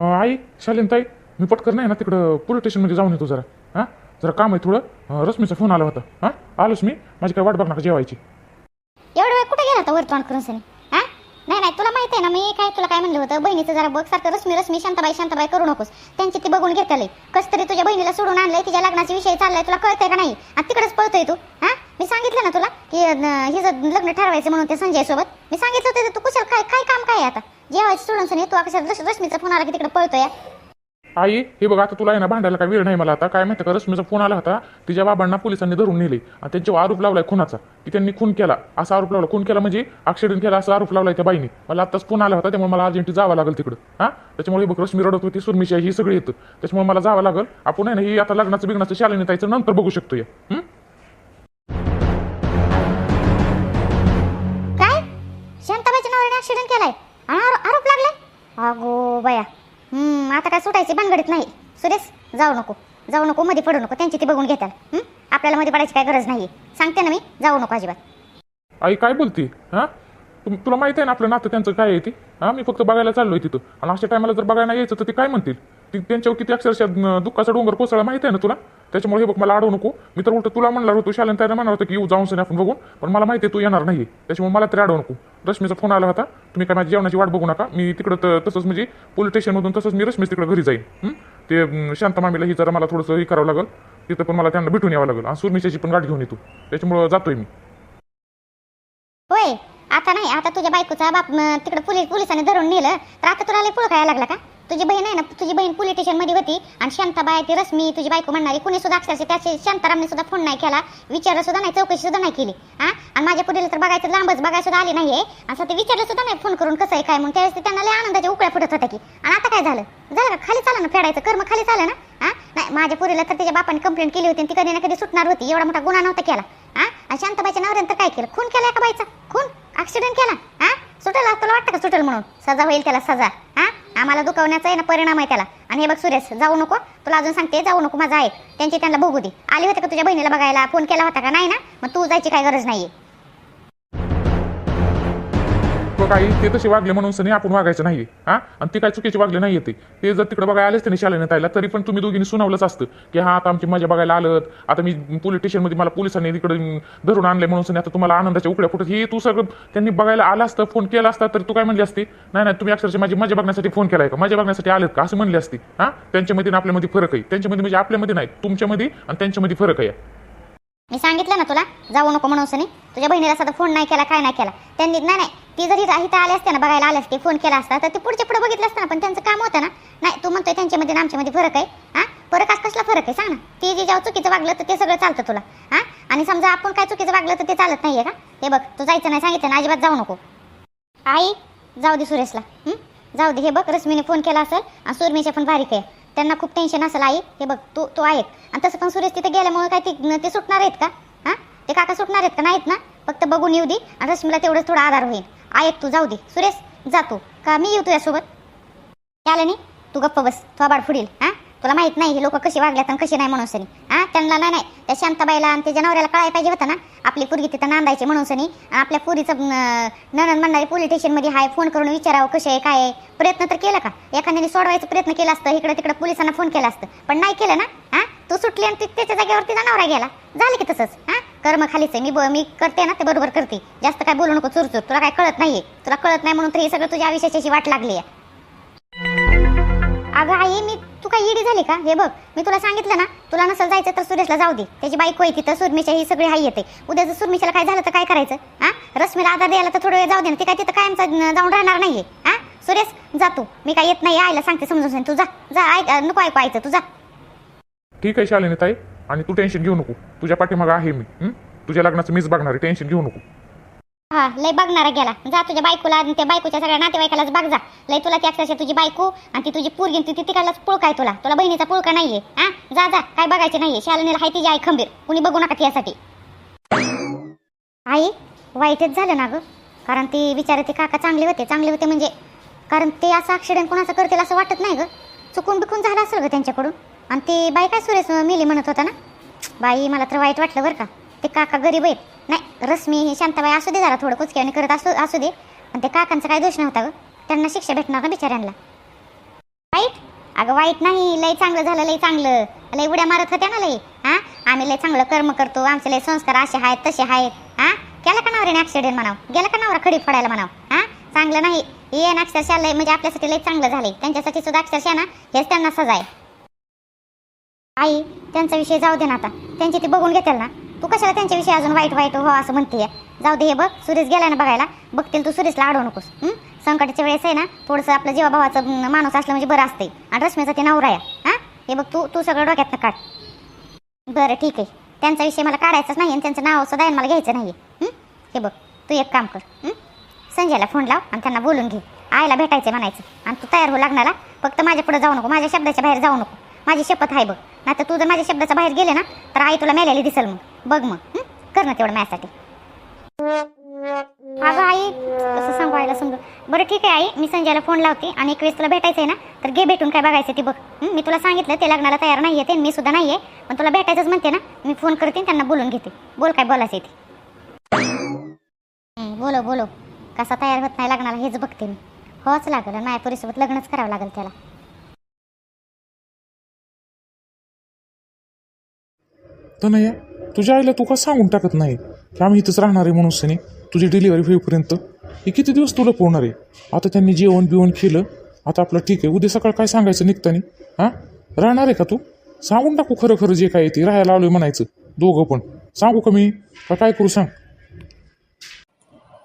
आई शालीन ताई मी पटकन नाही ना तिकडं पोलीस स्टेशनमध्ये जाऊन येतो जरा. हां? जरा काम आहे थोडं. अं, रश्मीचा फोन आला होता. हां? आलोच मी. माझी काय वाट बघणार जेवायची? एवढं वेळ कुठे गेला होता वर तोंड करून सनी? हा? नाही नाही तुला माहिती आहे ना मी काय तुला काय म्हणलं होतं? बहिणीचं जरा बघ सारखं. रश्मी रश्मी शांताबाई शांताबाई करू नकोस. त्यांची ती बघून घेतलंय कस तरी तुझ्या बहिणीला सोडून आणलंय तिच्या लग्नाचा विषय चाललाय तुला कळतंय का नाही? आणि तिकडेच पळतोय तू. हा? मी सांगितलं ना तुला की अं, हिचं लग्न ठरवायचं म्हणून त्या संजय सोबत मी सांगितलं होतं तू कुशल काय काय काम काय आहे आता? जेवायचं सोडून सनी तू रश- रश्मीचा फोन आला की तिकडे पळतोय. आई हे बघ आता तुला आहे ना भांडायला काय वेळ नाही मला आता. काय माहिती का रश्मीचा फोन आला होता. तिच्या बाबांना पोलिसांनी धरून नेले. आणि त्यांच्यावर आरोप लावलाय खुनाचा की त्यांनी खून केला. असा आरोप लावला. खून केला म्हणजे ऍक्सिडेंट केला असा आरोप लावलाय त्या बाईने. मला आताच फोन आला होता त्यामुळे मला अर्जंट जावं लागेल तिकडं. हा? त्याच्यामुळे हे बघ रश्मी रडत होती सुरमिशा ही सगळी येतं. त्याच्यामुळे मला जावं लागेल. आपण आहे ना ही आता लग्नाचं बिग्नाचं शालेने ताईचं नंतर बघू शकतो या. हं? काय? शांताबाईच्या नवऱ्याने ऍक्सिडेंट केलाय आणि आरो- आरोप लागलाय अगो बाया. आता काय सुटायची? भानगडीत नाही. सुरेश जाऊ नको. जाऊ नको मध्ये पडू नको. त्यांची ती बघून घेताल आपल्याला मध्ये पडायची काय गरज नाही सांगते ना मी जाऊ नको अजिबात. आई काय बोलती? हा? तुला माहिती आहे ना आपलं नातं त्यांचं काय आहे ती? हा? मी फक्त बघायला चाललोय तिथं. आणि अशा टायमाला जर बघायला यायचं तर ते काय म्हणतील? ती त्यांच्यावर किती अक्षरशः दुःखाचा डोंगर कोसळला माहिती आहे ना तुला? त्याच्यामुळे हे बघ मला अडवू नको. मी तर उलट तुला म्हणणार होतो शालन त्याला म्हणणार होतं की येऊ जाऊन सनी आपण बघून. पण मला माहिती आहे तू येणार नाही त्याच्यामुळे मला तरी अडवू नको. रश्मीचा फोन आला होता. तुम्ही काय माझी जेवणाची वाट बघू नका. मी तिकडं तर तसंच म्हणजे पोलीस स्टेशनमधून तसंच मी रश्मी तिकडे घरी जाईन. ते शांत शांता मामीला ही जरा मला थोडंसं हे करावं लागेल. तिथं पण मला त्यांना भेटून यावं लागेल. आणि सुरमिशाची पण गाठ घेऊन येतो. त्याच्यामुळं जातोय मी. होय. आता नाही. आता तुझ्या बायकोचा बाप तिकडे पोलीस पोलिसांनी धरून नेलं. तर आता तुला लय पुळ काय लागला का? तुझी बहीण आहे ना तुझी बहीण पोलीस स्टेशनमध्ये होती आणि शांताबाई ती रश्मी तुझी बायको म्हणणारी कुणी सुद्धा अक्षरशः त्याचे शांतारामने सुद्धा फोन नाही केला विचारलं सुद्धा नाही चौकशी सुद्धा नाही केली हा? आणि माझ्या पुढील तर बघायचं लांबच बघायला सुद्धा आली नाहीये. असं ते विचारलं सुद्धा नाही फोन करून कसं आहे काय म्हणून. त्यावेळेस त्यांना लय आनंदाच्या उकळ्या फुटत होत्या की आणि आता काय झालं? झालं खाली चाला ना फेडायचं कर्म खाली चालं ना हा? नाही माझ्या पुरीला तर त्याच्या बापाने कंप्लेंट केली होती ती कधी ना कधी सुटणार होती एवढा मोठा गुन्हा नव्हता केला हा? आणि शांताबाईच्या नवऱ्यानं तर काय केलं? खून केला का बाईचा खून? ऍक्सिडेंट केला हा? सुटेल तुला वाटतं का सुटेल म्हणून? सजा होईल त्याला सजा हा? आम्हाला दुखवण्याचा आहे ना परिणाम आहे त्याला. आणि हे बघ सुरेश जाऊ नको. तुला अजून सांगते जाऊ नको माझा आहे. त्यांची त्यांना बघू दे. आली होते का तुझ्या बहिणीला बघायला? फोन केला होता का? नाही ना? मग तू जायची काय गरज नाहीये. तो काही ते तसे वागले म्हणून सनी आपण वागायचं नाही हा? आणि ते काय चुकीचे वागले नाही ते. ते जर तिकडे बघायला आलेच त्यांनी शालेने तायला तरी पण तुम्ही दोघींनी सुनावलंच असतं. की हा आता आमची मजा बघायला आलं आता मी पोलीस स्टेशनमध्ये मला पोलिसांनी तिकडे धरून आणले म्हणून सनी आता तुम्हाला आनंदाच्या उकड्या फुटत. हे तू सगळं त्यांनी बघायला आलं असतं फोन केला असता तर तू काय म्हणली असती? नाही नाही तुम्ही अक्षरशः माझी मजा बघण्यासाठी फोन केलाय का? मजा बघण्यासाठी आलेत का? असं म्हणली असती. हा? त्यांच्यामध्ये आपल्यामध्ये फरक आहे. त्यांच्यामध्ये म्हणजे आपल्यामध्ये नाही तुमच्यामध्ये आणि त्यांच्यामध्ये फरक आहे. मी सांगितलं ना तुला जाऊ नको म्हणून सनी. तुझ्या बहिणीला साधा फोन नाही केला काय नाही केला. त्यांनी नाही नाही ती जरी इथं आली असते ना बघायला आले असते फोन केला असता तर ते पुढच्या पुढे बघितलं असतं ना पण त्यांचं काम होतं ना. नाही तू म्हणतोय त्यांच्यामध्ये आमच्यामध्ये फरक आहे. हा? फरक आज कसला फरक आहे? सांग ना. ती जे जेव्हा चुकीचं वागलं तर ते सगळं चालतं तुला. हा? आणि समजा आपण काय चुकीचं वागलं तर ते चालत नाही आहे का? हे बघ तू जायचं नाही सांगितलं ना अजिबात जाऊ नको. आई जाऊ दे सुरेशला. जाऊ दे हे बघ रश्मीने फोन केला असेल आणि सुरमीच्या पण बारीक आहे. त्यांना खूप टेन्शन असेल आई. हे बघ तू तू आहेत. आणि तसं पण सुरेश तिथे गेल्यामुळे काय ते ते सुटणार आहेत का? हां? ते काका सुटणार आहेत का? नाहीत ना. फक्त बघून येऊ दे आणि रश्मीला तेवढंच थोडा आधार होईल. ऐक तू जाऊ दे. सुरेश जातो का मी येऊ तुझ्यासोबत? आलं नाही तू गप्प बस. थोबाड फुडील. हां? तुला माहीत नाही हे लोक कशी वागल्यात आणि कशी नाही म्हणून सनी. हां त्यांना नाही नाही. त्या शांताबाईला आणि त्या जनावराला कळायला पाहिजे होतं ना. आपली पोरगी तिथं नांदायची म्हणून सनी. आणि आपल्या पुरीचं अं, नणन म्हणणारी पोलीस स्टेशनमध्ये हाय फोन करून विचारावं कसे आहे काय आहे. प्रयत्न तर केला का? एखाद्याने सोडवायचा प्रयत्न केला असतं इकडं तिकडं पोलिसांना फोन केला असतं. पण नाही केलं ना? हां तू सुटली आणि त्याच्या जागेवरती जनावरा गेला. झालं की तसंच. हां कर्म खालीच आहे. मी ब- मी करते ना ते बरोबर करते. जास्त काय बोलू नको चुरचूर. तुला काय कळत नाहीये. तुला कळत नाही म्हणून तर हे सगळं तुझ्या आयुष्याची वाट लागली आहे. अगं आई मी तू काय इडी झाली का? हे बघ मी तुला सांगितलं ना तुला नसेल जायचं तर सुरेशला जाऊ दे. त्याची बाईक आहे तिथं सुरमिशा ही सगळी हाई येते. उद्या जर सुरमिशाला काय झालं तर काय करायचं? हा? रश्मीला आधार द्यायला तर थोडं वेळ जाऊ दे ना ती काय तिथं कायमचा जाऊन राहणार नाहीये. हा? सुरेश जा तू. मी काय येत नाही आईला सांगते समजून सांग. तू जा. जा ऐक नको ऐकू आयचं तू जा. ठीक आहे शालिनी ताई. आणि तू टेन्शन घेऊ नको. तुझ्या पाठीमागं आहे मी. हं? तुझ्या लग्नाचं मीच बघणार आहे. टेन्शन घेऊ नको. हा लय बघणारा गेला. जा तुझ्या बायकोला आणि त्या बायकोच्या सगळ्या नातेवाईकालाच बघ जा. लय तुला ती अक्षरशः तुझी बायको आणि ती तुझी पोरगी ती तिकडलाच पुळका आहे तुला. तुला बहिणीचा पुळका नाहीये. हा? जा जा. काय बघायचं नाहीये. शालनीला हाय तिची आई खंबीर. कुणी बघू नका त्यासाठी आई वाईटच झालं ना ग. कारण ती विचारते ते काका चांगले होते. चांगले होते म्हणजे कारण ते असं ॲक्सिडेंट कोणाचं करतील असं वाटत नाही ग. चुकून बिकून झालं असेल ग त्यांच्याकडून. आणि ती बाई काय सुरेश मिली म्हणत होता ना? बाई मला तर वाईट वाटलं बरं का. ते काका गरीब आहेत. नाही रश्मी ही शांताबाई असू दे जरा थोडं कुचक्याने करत असू असू दे. पण ते काकांचा काय दोष नव्हता ग? त्यांना शिक्षा भेटणार ना बिचाऱ्यांना. वाईट? अगं वाईट नाही लय चांगलं झालं लय चांगलं. लय उड्या मारत होत्या ना लय हा? आम्ही लय चांगलं कर्म करतो आमचे लय संस्कार असे आहेत तसे आहेत हा? केला का नवऱ्याने ऍक्सिडेंट म्हणाव? गेला का नवरा खडी फोडायला म्हणाव हा? चांगलं नाही. हे ना अक्षरशः लय म्हणजे आपल्यासाठी लय चांगलं झालंय. त्यांच्यासाठी सुद्धा अक्षरशः ना हेच त्यांना सजाय आई त्यांचा विषय जाऊ दे ना आता. त्यांची ती बघून घेतील ना. तू कशाला त्यांच्याविषयी अजून वाईट वाईट हो असं म्हणते जाऊ दे हे बघ सुरेश गेला ना बघायला. बघतील तू सुरेशला अडवू नकोस. संकटाच्या वेळेस आहे ना थोडंसं आपलं जीवाभावाचं माणूस असलं म्हणजे बरं असते आणि रश्मीचा ते नवरा आहे. हा? हे बघ तू तू सगळं डोक्यातनं काढ. बरं ठीक आहे. त्यांचा विषय मला काढायचाच नाही आणि त्यांचं नाव सुद्धा मला घ्यायचं नाही आहे हे बघ तू एक काम कर. संजयला फोन लाव आणि त्यांना बोलून घे. आईला भेटायचं म्हणायचं. आणि तू तयार हो लागणारा फक्त माझ्या पुढे जाऊ नको. माझ्या शब्दाच्या बाहेर जाऊ नको. माझी शपथ आहे बघ. नाही तर तू जर माझ्या शब्दाच्या बाहेर गेले ना तर आई तुला मेलेली दिसेल मग. बघ मग कर ना तेवढं माझ्यासाठी. अगं आई कसं सांगू आईला समजू बरं ठीक आहे आई मी संजयला फोन लावते आणि एक वेळेस तुला भेटायचं आहे ना तर घे भेटून काय बघायचं ते बघ. मी तुला सांगितलं ते लग्नाला तयार नाही येते ते मी सुद्धा नाही आहे पण तुला भेटायचंच म्हणते ना मी फोन करते त्यांना बोलून घेते. बोल काय बोलायचं आहे ते बोलो बोलो कसा तयार होत नाही लग्नाला हेच बघते मी. होच लागेल आणि लग्नच करावं लागेल त्याला. तनया तुझ्या आईला तू का सांगून टाकत नाही? की आम्ही इथंच राहणार आहे म्हणून सनी तुझी डिलिव्हरी होईपर्यंत. हे किती दिवस तुला पोहणार आहे? आता त्यांनी जेवण बिवण केलं आता आपलं ठीक आहे. उद्या सकाळ काय सांगायचं निघतानी? हां? राहणार आहे का तू? सांगून टाकू खरं खरं जे काय आहे ते. राहायला आलोय म्हणायचं. दोघं पण. सांगू का मी? का काय करू सांग?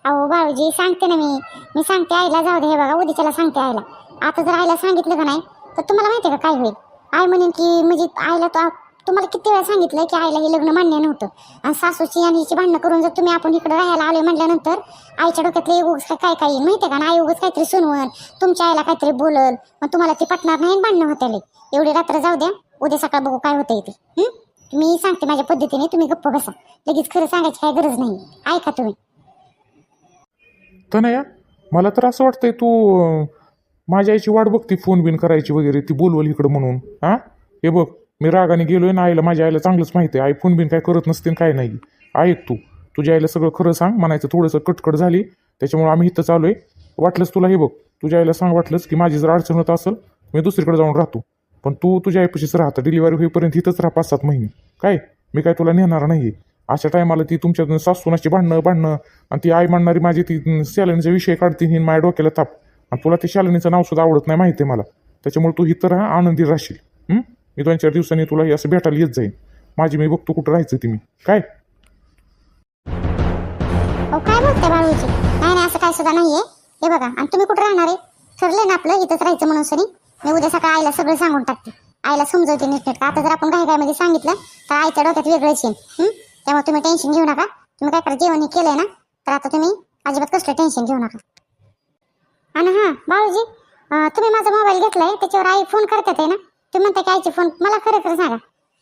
अहो भाऊजी सांगते ना मी. मी सांगते आईला जाऊ दे. हे बघा उद्याच्याला सांगते आईला. आता जर आईला सांगितलं का नाही तर तुम्हाला माहिती आहे का काय होईल? आई म्हणेन की म्हणजे आईला तो तुम्हाला किती वेळा सांगितलं की आईला हे लग्न मान्य नव्हतं. आणि सासूची आणि हिची भांडणं करून जर तुम्ही आपण इकडे राहायला आलोय म्हटल्यानंतर आईच्या डोक्यातले उगच काय काय काय येईल माहिती आहे का आई उगच काहीतरी सुनवण तुमच्या आईला काहीतरी बोलल मग तुम्हाला ते पटणार नाही भांडणं होते एवढी रात्र जाऊ द्या उद्या सकाळ बघू काय होतं इथे मी सांगते माझ्या पद्धतीने तुम्ही गप्प बसा. लगेच खरं सांगायची काय गरज नाही. ऐका तुम्ही. तनया मला तर असं वाटतंय तू माझ्या आईची वाट बघते फोन बिन करायची वगैरे ती बोलवल इकडं म्हणून. हां? हे बघ मी रागाने गेलोय ना आईला माझ्या आईला चांगलंच माहिती आहे. आई फोन बिन काय करत नसते काय नाही. ऐक तू. तुझ्या आईला सगळं खरं सांग. म्हणायचं थोडंसं कटकट झाली. त्याच्यामुळे आम्ही इथं चालू आहे. वाटलंच तुला हे बघ. तुझ्या आईला सांग वाटलंच की माझी जर अडचण होत असेल मी दुसरीकडे जाऊन राहतो. पण तू तुझ्या आईपाशीच राहतं डिलिव्हरी होईपर्यंत इथंच राहा पाच सात महिने. काय? मी काय तुला नेणार नाही अशा टायमाला ती तुमच्या सासूनाची भांडणं भांडणं आणि ती आई मांडणारी माझी ती सॅलनीचा विषय काढते ही माझ्या डोक्याला ताप. आणि तुला ते शालिनीचं नाव सुद्धा आवडत नाही माहिती आहे मला. त्याच्यामुळे तू इथं राहा आनंदी राहशील. हं? मी दोन चार दिवसांनी तुला हे असं भेटायला येत जाईन. माझी मी बघतो कुठं राहायचं ती मी. काय? अहो काय बोलते बाळूची नाही नाही असं काय सुद्धा नाहीये. हे बघा आणि तुम्ही कुठं राहणार आहे? ठरलंय ना आपलं इथंच राहायचं म्हणून सनी मी उद्या सकाळ आईला सगळं सांगून टाकते. आईला समजवते नीटनेट आता जर आपण काय मध्ये सांगितलं तर आईच्या डोक्यात वेगळंच येईल. हं? त्यामुळे तुम्ही टेन्शन घेऊ नका. तुम्ही काय करा जेवण हे केलंय ना तर आता तुम्ही अजिबात कसलं टेन्शन घेऊ नका. आणि हां बाळूजी अं, तुम्ही माझा मोबाईल घेतलाय त्याच्यावर आई फोन करतात आहे ना? तुम्ही म्हणता की आईचे फोन मला खरं खरं सांगा.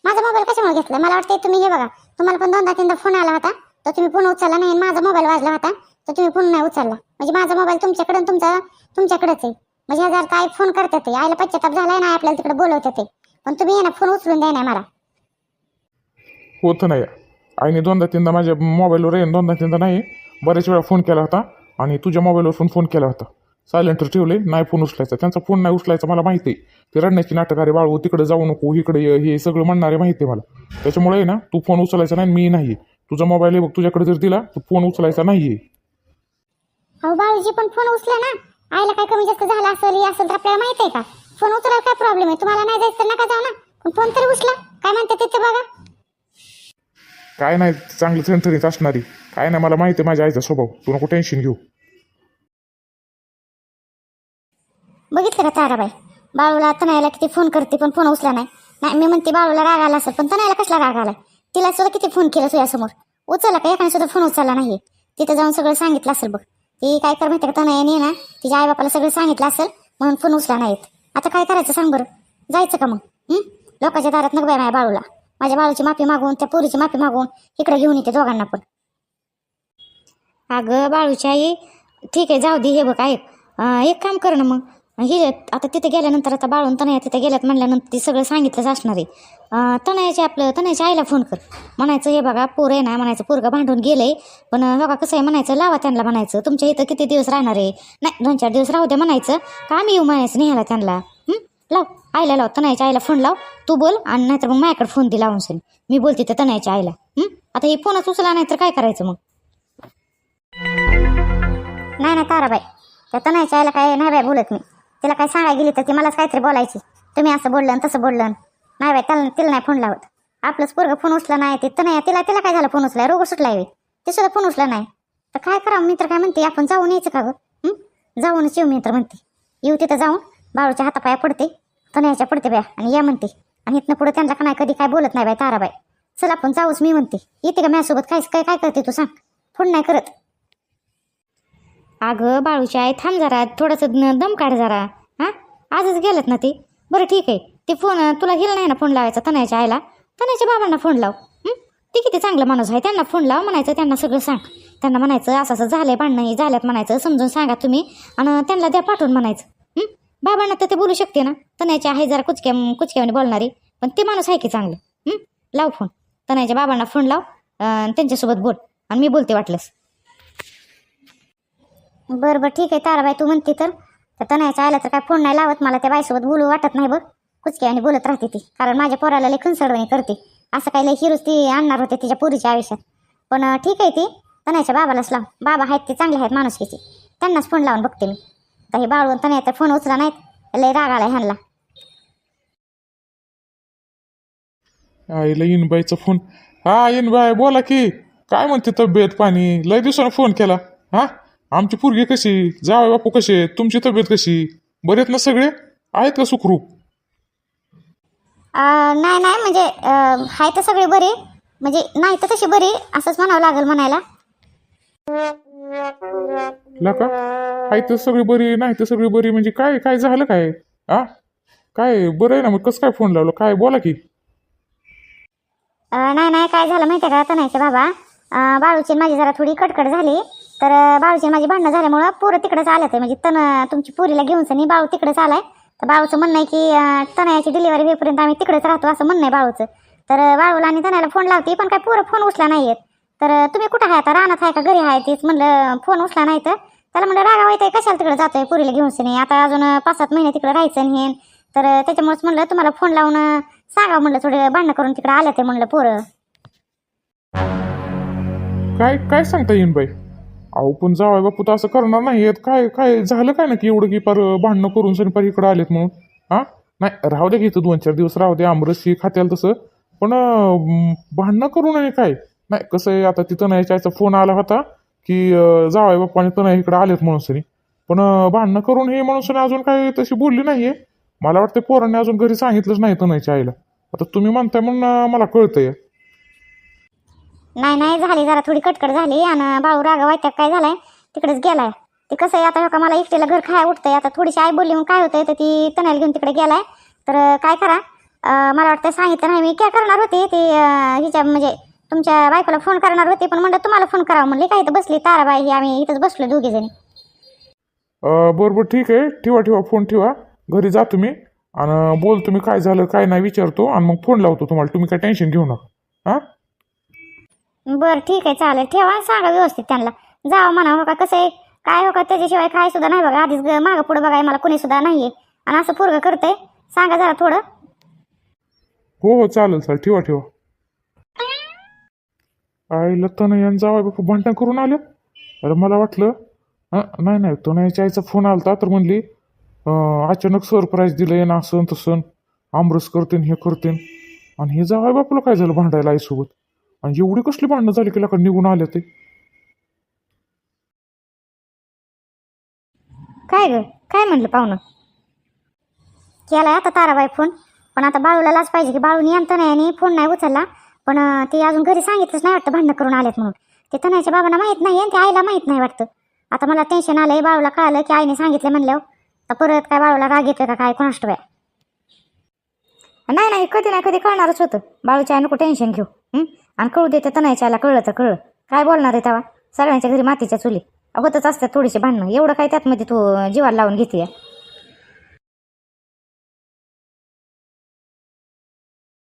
माझा मोबाईल कशामुळे घेतला? मला वाटतं तुम्ही हे बघा. तुम्हाला पण दोनदा तीनदा फोन आला होता. तर तुम्ही फोन उचलला नाही आणि माझा मोबाईल वाजला होता. तर तुम्ही फोन नाही उचलला. म्हणजे माझा मोबाईल तुमच्याकडे तुमचा तुमच्याकडेच आहे. म्हणजे हजार तर आई फोन करतात ते आईला पश्चाताप झालाय ना आपल्याला तिकडे बोलवतात ते. पण तुम्ही ये ना फोन उचलून द्या नाही मला. होत नाही. आईने दोनदा तीनदा माझ्या मोबाईलवर येईन दोनदा तीनदा नाही. बऱ्याच वेळा फोन केला होता आणि तुझ्या मोबाईलवर पण फोन केला होता. सायलेंटर ठेवले नाही फोन उचलायचा. त्यांचा फोन नाही उचलायचा मला माहिती आहे. ते रडण्याची नाटक अरे बाळू तिकडे जाऊ नको इकडे ये हे सगळं म्हणणारे माहिती आहे मला. त्याच्यामुळे आहे ना तू फोन उचलायचा नाही मी नाही तुझा मोबाईल आहे बघ तुझ्याकडे जर दिला तर फोन उचलायचा नाही अहो बाळूजी पण फोन उचला ना. आईला काय कमी जास्त झालं असेल हे असेल तर आपल्याला माहीत आहे का? फोन उचलायला काय प्रॉब्लेम आहे? तुम्हाला नाही जायचं तर नका जाऊ ना. पण फोन तरी उचला. काय म्हणते तिथे बघा. काय नाही चांगलं थणथणीत असणारी. काय नाही मला माहिती आहे माझ्या आईचा स्वभाव. तू नको टेन्शन घेऊ. बघितलं का ताराबाई? बाळूला तनायला किती फोन करते पण फोन उचला नाही. नाही मी म्हणते बाळूला राग आला असेल पण तनायला कसला राग आला तिला सुद्धा किती फोन केला तुझ्यासमोर? उचलला का? एकाने सुद्धा फोन उचलला नाही. तिथं जाऊन सगळं सांगितलं असेल बघ. ती काय कर माहिती का? तनयाने ना तिच्या आई बापाला सगळं सांगितलं असेल म्हणून फोन उचला नाहीत. आता काय करायचं सांग बरं? जायचं का मग? लोकांच्या दारात नको बाय माझ्या बाळूला. माझ्या बाळूची माफी मागून त्या पोरीची माफी मागून इकडे घेऊन येते दोघांना पण. अगं बाळूची आई ठीक आहे जाऊ दे हे बघ ऐक. एक काम कर ना मग. हे आता तिथे गेल्यानंतर आता बाळून तनया तिथे गेल्यात म्हणल्यानंतर ते सगळं सांगितलंच असणार आहे. अं, तनयाचे आपलं तनयाच्या आईला फोन कर. म्हणायचं हे बघा पोर आहे ना म्हणायचं पोरगा भांडून गेलंय. पण बघा कसं आहे म्हणायचं लावा त्यांना म्हणायचं तुमच्या इथं किती दिवस राहणार आहे? नाही दोन चार दिवस राहू द्या म्हणायचं. का आम्ही येऊ म्हणायचं निघाला त्यांना? लाव आईला लाव तनयाच्या आईला फोन लाव. तू बोल आणि नाहीतर मग माझ्याकडे फोन दे लावून सनी. मी बोलते त्या तनयाच्या आईला. आता हे फोनच उचला नाही तर काय करायचं मग? नाही नाही ताराबाई त्या तनयाच्या आईला काय नाही बाय बोलत मी. तिला काय सांगायला गेली तर ती मलाच काहीतरी बोलायची. तुम्ही असं बोललं आणि तसं बोललं नाही बाई त्याला तिला नाही फोन लावत. आपलंच पोरगं फोन उचला नाही ते. नाही तिला तिला काय झालं फोन उचलाय रोग सुटलाय ते सुद्धा फोन उचला नाही. तर काय करावं? मी तर काय म्हणते आपण जाऊन यायचं का गं? जाऊनच येऊ मी तर म्हणते. येऊ तिथं जाऊन बाळूच्या हातापाया पडते. तनयाच्या पडते बाया आणि या म्हणते. आणि इथनं पुढे त्यांना का नाही कधी काय बोलत नाही बाय ताराबाई. चल आपण जाऊच मी म्हणते. येते का माझ्यासोबत? काय काय काय करते तू सांग. फोन नाही करत. अगं बाळूची आई थांब जरा थोडंसं दम काढ जरा. हां? आजच गेलेत ना ती? बरं ठीक आहे. ते फोन तुला गेलं नाही ना फोन लावायचा तनयाच्या आईला? तनयाच्या बाबांना फोन लाव. ते किती चांगला माणूस आहे त्यांना फोन लाव म्हणायचं त्यांना सगळं सांग. त्यांना म्हणायचं असं असं झालंय भांडणं झाल्यात म्हणायचं समजून सांगा तुम्ही. आणि त्यांना द्या पाठवून म्हणायचं. बाबांना तर ते बोलू शकते ना. तनयाची आहे जरा कुचक्या कुचक्याने बोलणारी. पण ते माणूस आहे की चांगलं? लाव फोन. तनयाच्या बाबांना फोन लाव त्यांच्यासोबत बोल. आणि मी बोलते वाटलंस. बरं बरं ठीक आहे ताराबाई तू म्हणते तर. तर तनयाच्या आयला तर काय फोन नाही लावत मला त्या बाईसोबत बोलू वाटत नाही बघ. कुचक्याने बोलत राहते ती कारण माझ्या पोराला लेखन सडवणी करते. असं काही लई हिरोज ती आणणार होते तिच्या पोरीच्या आयुष्यात. पण ठीक आहे ती तनयाच्या बाबालाच लाव. बाबा आहेत ते चांगले आहेत माणुसकीचे. त्यांनाच फोन लावून बघते मी. तर हे बाळून आणि तर फोन उचला नाहीत लई राग आला ह्यांना. आईला इनबाईचा फोन हा इनबाई बोला की. काय म्हणते तब्येत पाणी? लय दिवसानं फोन केला. हा? आमची पोरगी कशी? जावई बापू कसे? तुमची तब्येत कशी? बरे आहेत ना सगळे? आहेत का सुखरूप? नाही नाही म्हणजे आहे तर सगळे बरे. म्हणजे नाही तर तशी बरी. असंच म्हणावं लागेल म्हणायला. ला का? आहे तर सगळी बरी नाही तर सगळी बरी. म्हणजे काय काय झालं काय? हा काय बरं आहे ना मग? कसं काय फोन लावलं? काय बोला की. अं, नाही नाही काय झालं माहिती आहे का? तनायचे बाबा? अं, बाळूची आणि माझी जरा थोडी कटकट झाली. तर बाळूची माझी भांडणं झाल्यामुळं पोरं तिकडंच आलं ते म्हणजे तण तुमची पुरीला घेऊन सनी बाळू तिकडंच आलाय. तर बाळूचं म्हणणं आहे की तनयाची डिलिव्हरी होईपर्यंत आम्ही तिकडेच राहतो असं म्हणणं आहे बाळूचं तर बाळूला आणि तनयाला फोन लावते पण काय पोरं फोन उचला नाही आहेत तर तुम्ही कुठं आहे आता? रानात आहे का? घरी आहे तेच म्हणलं फोन उचला नाही तर. त्याला म्हणलं रागावा येते कशाला तिकडे जातोय पुरीला घेऊन सनी? आता अजून पाच सात महिने तिकडे राहायचं हे तर त्याच्यामुळेच म्हणलं तुम्हाला फोन लावून सांगा म्हणलं थोडे भांडणं करून तिकडे आले ते म्हणलं पोरं. काय काय सांगता येईन बाई? अहो पण जावई बापू तर असं करणार नाही. आहेत काय काय झालं काय ना की एवढं की पार भांडणं करून सण इकडं आलेत म्हणून? हां? नाही राहू दे की इथं दोन चार दिवस राहू दे. आमरसी खात्याला तसं. पण भांडणं करू नये काय? नाही कसं आहे आता तिथं नाही त्याचा फोन आला होता की जावाय बाप्पाने तर नाही इकडं आलेत म्हणून सरी पण भांडणं करून हे म्हणून अजून काही तशी बोलली नाहीये. मला वाटतं पोरांनी अजून घरी सांगितलंच नाही तनयच्या आईला. आता तुम्ही म्हणताय म्हणून मला कळतंय. नाही नाही झाली जरा थोडी कटकट झाली आणि भाऊ रागा वाईटाक काय झालाय? तिकडेच गेलाय. ते कसं आहे आता का मला एकटीला घर खाय उठतंय? आता थोडीशी आई बोलली मग काय होतंय? तर ती तणाला घेऊन तिकडे गेलाय. तर काय करा? मला वाटतं सांगितलं नाही मी काय करणार होते? ते हिच्या म्हणजे तुमच्या बायकोला फोन करणार होते पण म्हणलं तुम्हाला फोन करावा म्हणले. काय इथं बसली? ताराबाई ही आम्ही इथंच बसलो दोघी जणी. बरोबर ठीक आहे. ठेवा ठेवा फोन ठेवा. घरी जा तुम्ही. आणि बोल तुम्ही काय झालं काय नाही विचारतो. आणि मग फोन लावतो तुम्हाला. तुम्ही काय टेन्शन घेऊ नका. बरं ठीक आहे चालेल. ठेवा सांगा व्यवस्थित त्यांना. जावं म्हणा हो का कसं आहे? काय हो का त्याच्याशिवाय काय सुद्धा नाही बघा. आधीच मागं पुढं बघाय मला कोणी सुद्धा आहे आणि असं पोरगं करतंय. सांगा जरा थोडं. हो हो चालेल चालेल. ठेवा ठेवा. आईला तनयान जावा बापू भांडण करून आलं अरे मला वाटलं नाही नाही नाही तनयाच्या आईचा फोन आलता तर म्हणली अं, अचानक सरप्राईज दिलंय ना असं न तसं आमरस करतेन हे करतेन. आणि हे जावाय बापूला काय झालं भांडायला आईसोबत? आणि एवढी कसली भांडणं झाली की का निघून आले ते? काय ग? काय म्हणलं पाहुणं? केलाय आता ताराबाई फोन. पण आता बाळूला लाच पाहिजे की बाळूनी आणतं नाही आणि फोन नाही उचलला. पण अं, ते अजून घरी सांगितलंच नाही वाटतं भांडणं करून आलेत म्हणून. ते तनयाच्या बाबांना माहीत नाही आणि त्या आईला माहीत नाही वाटतं. आता मला टेन्शन आलंय बाळूला कळालं की आईने सांगितलं म्हणल्यावर. तर परत काय बाळूला राग येतोय का काय? कोणाष्ट बाय? नाही नाही कधी नाही कधी कळणारच होतं. बाळूच्या आई नको टेन्शन घेऊ हं? आणि कळू देते तनयाच्या आईला कळलं तर कळलं. काय बोलणार आहे तेव्हा? सगळ्यांच्या घरी मातीच्या चुली. होतच असतात थोडीशी भांडणं. एवढं काय त्यातमध्ये तू जीवाला लावून घेते